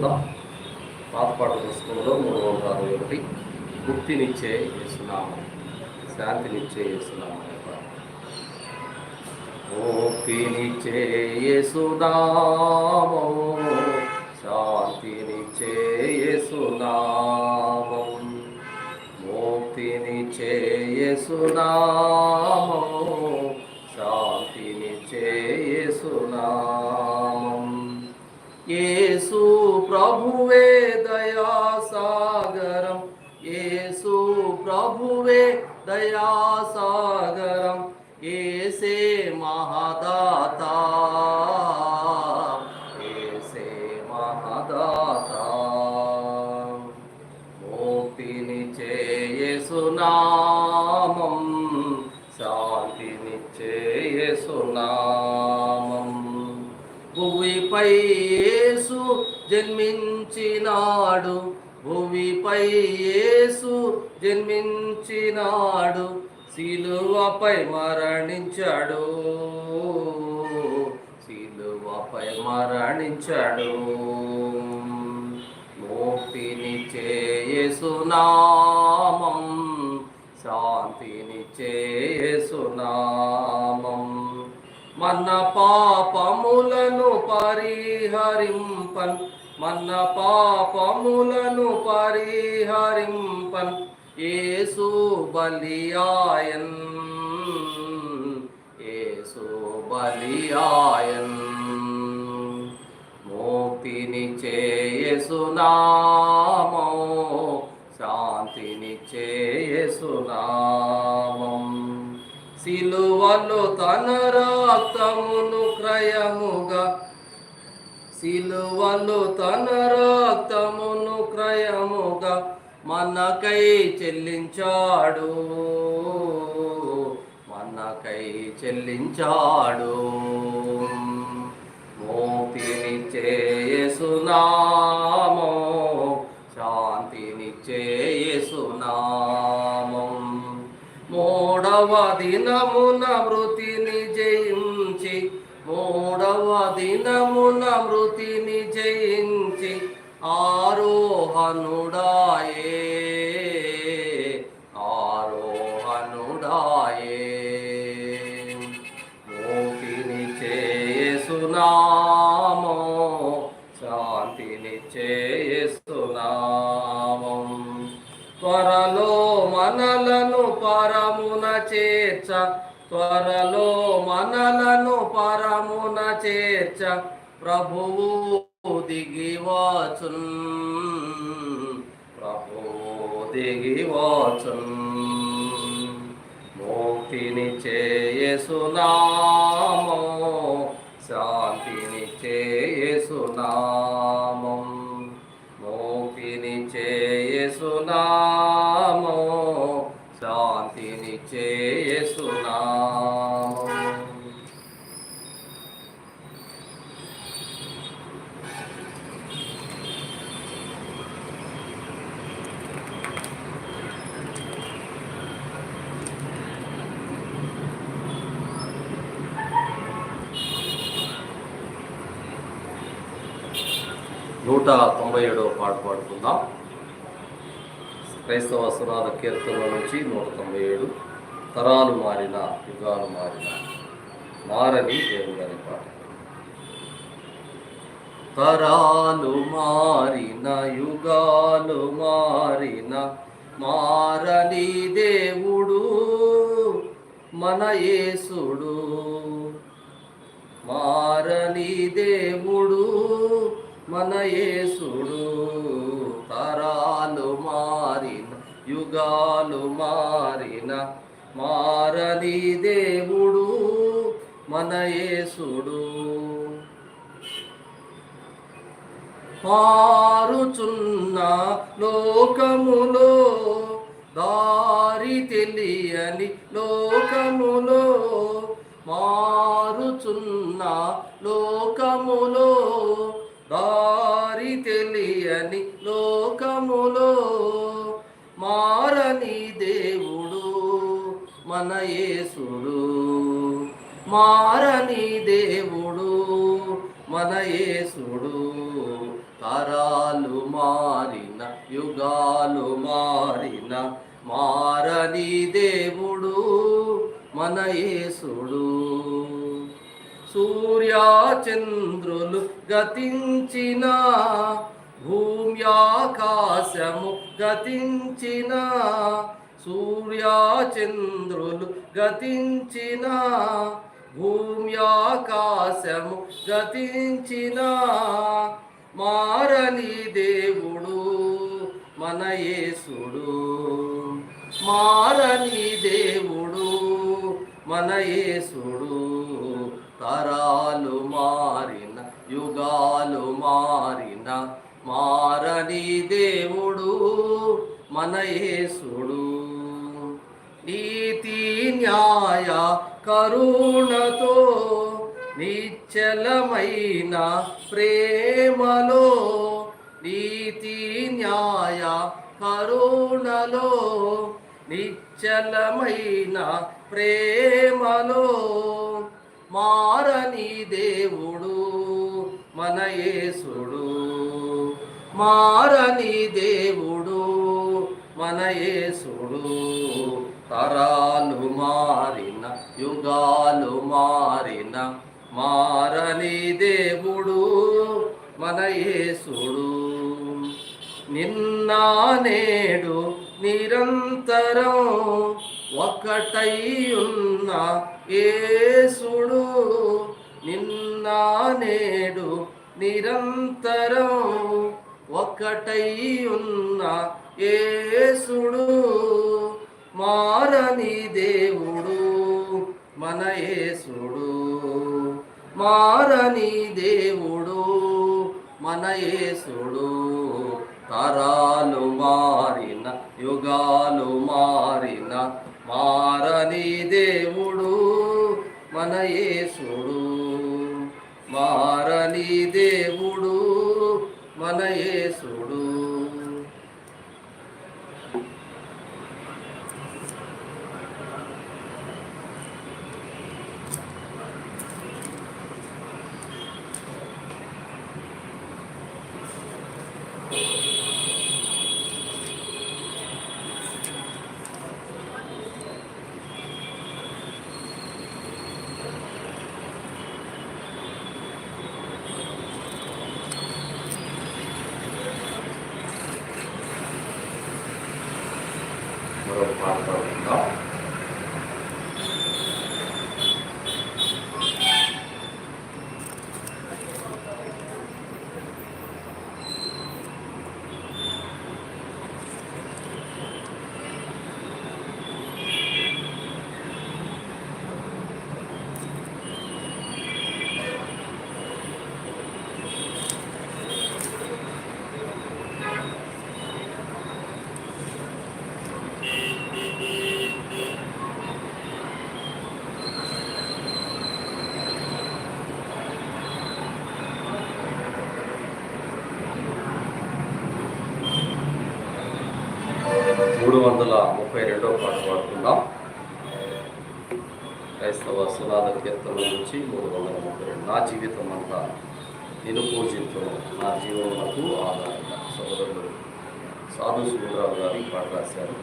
చదువుకుందాం పాతపాట పుస్తకంలో మూడు వందల అరవై ఒకటి ముక్తినిచ్చే యేసునామం శాంతినిచ్చే యేసునామం ముక్తినిచ్చే యేసునామం శాంతినిచ్చే యేసునామం ముక్తినిచ్చే యేసునామం శాంతినిచ్చే యేసునామం. యేసు ప్రభువే దయా సాగరం యేసు ప్రభువే దయా సాగరం ఏసే మహదాత ఏసే మహదాత ముక్తినిచ్చే యేసునామం జన్మించినాడు. భూమిపై యేసు జన్మించినాడు. శిలువపై మరణించాడు. శిలువపై మరణించాడు. ముక్తినిచ్చే యేసునామం శాంతిని యేసునామం మన పాపములను పరిహరింపన్ మన పాపములను పరిహరింపన్. ఏసు బలియాయన్. యేసు బలియాయన్. మోక్తిని యేసునామం శాంతిని యేసునామం శిలువలు తన రక్తమును క్రయముగా సిలువలో తన రక్తమును క్రయముగా మనకై చెల్లించాడు. మనకై చెల్లించాడు. మోపినిచ్చే యేసునామం శాంతిని యేసునామం మూడవ దినమున మృత ఆరోహనుడాయే ఆరోహనుడాయే. మోకిని చేసునామో శాంతిని చేసునామం త్వరలో మనలను పరమున చేర్చ త్వరలో మనలను పరమున చేర్చ. ప్రభువు దిగివాచున్. దిగివాచున్ ముక్తిని చేయసునామో. శాంతిని చేయసునామం. ముక్తిని చేయసునామో శాంతిని చేయసునామం నూట తొంభై ఏడవ పాట పాడుకుందాం. క్రైస్తవ సునాద కీర్తన నుంచి నూట తొంభై ఏడు. తరాలు మారిన యుగాలు మారిన మారని దేవుడు అనే పాట. తరాలు మారిన యుగాలు మారిన మారని దేవుడు మన యేసుడు. మారని దేవుడు మన యేసుడు తరాలు మారిన యుగాలు మారిన మారని దేవుడు మన యేసుడు మారుచున్న లోకములో దారి తెలియని లోకములో మారుచున్న లోకములో మారని దేవుడు మన యేసుడు. తరాలు మారిన యుగాలు మారిన మారని దేవుడు మన యేసుడు. సూర్యాచంద్రులు గతించిన భూమ్యాకాశము గతించిన సూర్యాచంద్రులు గతించిన భూమ్యాకాశము గతించిన మారని దేవుడు మన యేసుడు. మారని దేవుడు మన యేసుడు. తరాలు మారిన యుగాలు మారిన మారని దేవుడు మన యేసుడు. నీతి న్యాయ కరుణతో నిశ్చలమైన ప్రేమలో నీతి న్యాయ కరుణలో నిశ్చలమైన ప్రేమలో మారని దేవుడు మన యేసుడు. మారని దేవుడు మన యేసుడు. తరాలు మారిన యుగాలు మారిన మారని దేవుడు మన యేసుడు. నిన్న నేడు నిరంతరం ఒకటై ఉన్న యేసుడు. నిన్న నేడు నిరంతరం ఒకటై ఉన్న యేసుడు. మారని దేవుడు. మన యేసుడు మారని దేవుడు మన యేసుడు తరాలు మారిన యుగాలు మారిన మారని దేవుడు మన యేసుడు మారని దేవుడు మన యేసుడు మరొక పాట పాడుకుందాం మూడు వందల ముప్పై రెండవ పాట పాడుకుందాం. క్రైస్తవ సునాద కీర్తన నుంచి మూడు వందల ముప్పై రెండు. నా జీవితం అంతా నేను పూజించను. నా జీవనకు ఆధారంగా. సోదరులు సాధు సూర్యరావు గారు పాట రాశారు.